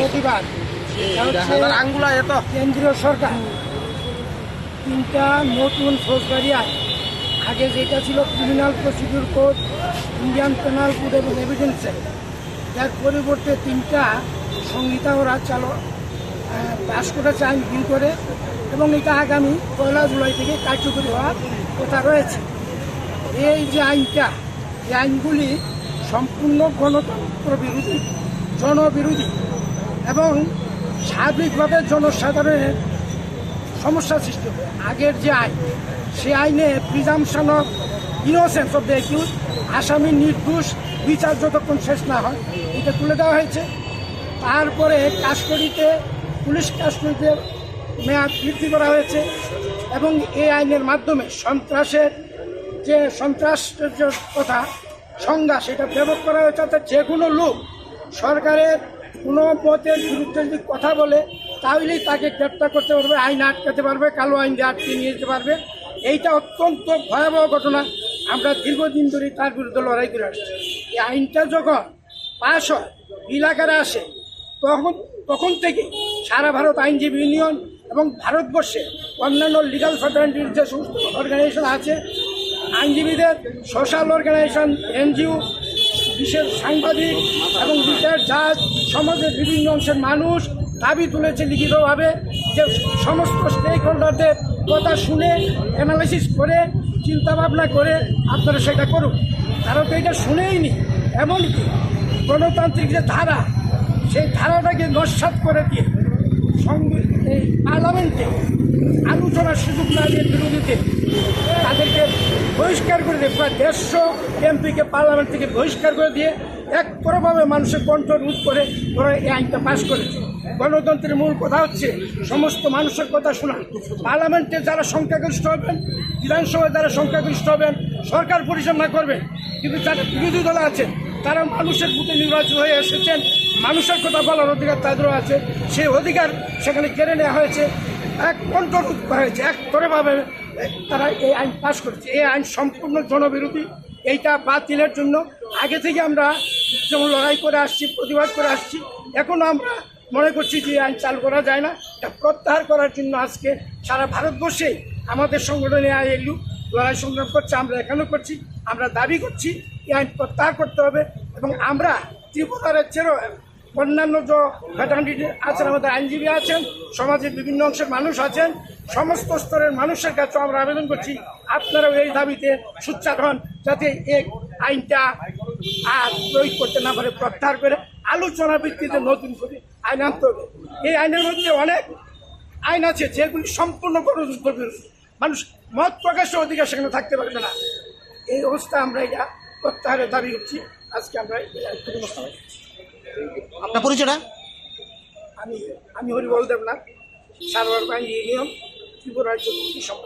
প্রতিবাদ। কেন্দ্রীয় সরকার। তিনটা নতুন ফৌজদারি আইন। আগে যেটা ছিল criminal procedure code Indian penal code এবং এভিডেন্স যার পরিবর্তে তিনটা সংহিতা ওরা চালু পাশ করেছে আইন বিল করে এবং এটা আগামী পয়লা জুলাই থেকে কার্যকরী হওয়ার কথা রয়েছে। এই যে আইনটা এই আইনগুলি সম্পূর্ণ গণতন্ত্র বিরোধী, জনবিরোধী এবং সার্বিকভাবে জনসাধারণের সমস্যা সৃষ্টি হবে। আগের যে আইন সে আইনে presumption of innocence of the accuse আসামি নির্দোষ, বিচার যতক্ষণ শেষ না হয়, এটা তুলে দেওয়া হয়েছে। তারপরে কাস্টডিতে পুলিশ কাস্টডিতে মেয়াদ বৃদ্ধি করা হয়েছে এবং এই আইনের মাধ্যমে সন্ত্রাসের যে সন্ত্রাসের কথা সংজ্ঞা সেটা প্রয়োগ করা হয়েছে, অর্থাৎ যে কোনো লোক সরকারের কোনো মতের বিরুদ্ধে যদি কথা বলে, তাহলেই তাকে গ্রেপ্তার করতে পারবে, আইন আটকাতে পারবে, কালো আইন দিয়ে আটকে নিয়ে যেতে পারবে। এইটা অত্যন্ত ভয়াবহ ঘটনা। আমরা দীর্ঘদিন ধরে তার বিরুদ্ধে লড়াই করে আসছি। এই আইনটা যখন পাশ হয় বিল আসে, তখন তখন থেকে সারা ভারত আইনজীবী ইউনিয়ন এবং ভারতবর্ষে অন্যান্য লিগাল ফ্যাটার্নিটির যে সমস্ত অর্গানাইজেশন আছে আইনজীবীদের সোশ্যাল অর্গানাইজেশন এনজিও বিশেষ সাংবাদিক এবং বিচার জাজ, সমাজের বিভিন্ন অংশের মানুষ দাবি তুলেছে লিখিতভাবে যে সমস্ত স্টেক হোল্ডারদের কথা শুনে অ্যানালাইসিস করে চিন্তা ভাবনা করে আপনারা সেটা করুন। তারা তো এটা শুনেইনি এমনকি গণতান্ত্রিক যে ধারা, সেই ধারাটাকে নস্বাত করে দিয়ে পার্লামেন্টে আলোচনার সুযোগ না দিয়ে বিরোধীতে তাদেরকে বহিষ্কার করে দিয়ে প্রায় দেড়শো এমপিকে পার্লামেন্ট থেকে বহিষ্কার করে দিয়ে একতরফভাবে মানুষের কণ্ঠ রোধ করে ওরা এই আইনটা পাশ করেছে। গণতন্ত্রের মূল কথা হচ্ছে সমস্ত মানুষের কথা শোনা। পার্লামেন্টে যারা সংখ্যাগরিষ্ঠ হবেন, বিধানসভায় যারা সংখ্যাগরিষ্ঠ হবেন, সরকার পরিচালনা করবেন। কিন্তু যারা বিরোধী দল আছেন, তারা মানুষের বুকে নির্বাচিত হয়ে এসেছেন। মানুষের কথা বলার অধিকার তাদেরও আছে। সেই অধিকার সেখানে কেড়ে নেওয়া হয়েছে। এক কণ্ঠরোধ করা হয়েছে। এক তরেভাবে তারা এই আইন পাশ করেছে। এই আইন সম্পূর্ণ জনবিরোধী। এইটা বাতিলের জন্য। আগে থেকে আমরা যেমন লড়াই করে আসছি, প্রতিবাদ করে আসছি, এখনও আমরা মনে করছি যে আইন চালু করা যায় না। এটা প্রত্যাহার করার জন্য আজকে সারা ভারতবর্ষে আমাদের সংগঠনে আইএলইউ লড়াই সংগ্রাম করছে। আমরা এখানেও করছি। আমরা দাবি করছি, এই আইন প্রত্যাহার করতে হবে এবং আমরা ত্রিপুরার চেয়েও অন্যান্য যে ফ্যাটার্নিটি আছেন, আমাদের আইনজীবী আছেন, সমাজের বিভিন্ন অংশের মানুষ আছেন, সমস্ত স্তরের মানুষের কাছে আমরা আবেদন করছি, আপনারাও এই দাবিতে সুচ্চার হন যাতে এই আইনটা আর প্রয়োগ করতে না পারে, প্রত্যাহার করে আলোচনা ভিত্তিতে নতুন করে আইন আনতে হবে। এই আইনের মধ্যে অনেক আইন আছে যেগুলি সম্পূর্ণ মানুষ মত প্রকাশের অধিকার সেখানে থাকতে পারবে না। এই অবস্থা আমরা এটা প্রত্যাহারের দাবি করছি। আজকে আমরা। আপনার পরিচয়টা আমি আমি হরিবল দেবনাথ সারবার বাহিনী ইউনিয়ন ত্রিপুরা রাজ্য কমিটি সম্পাদক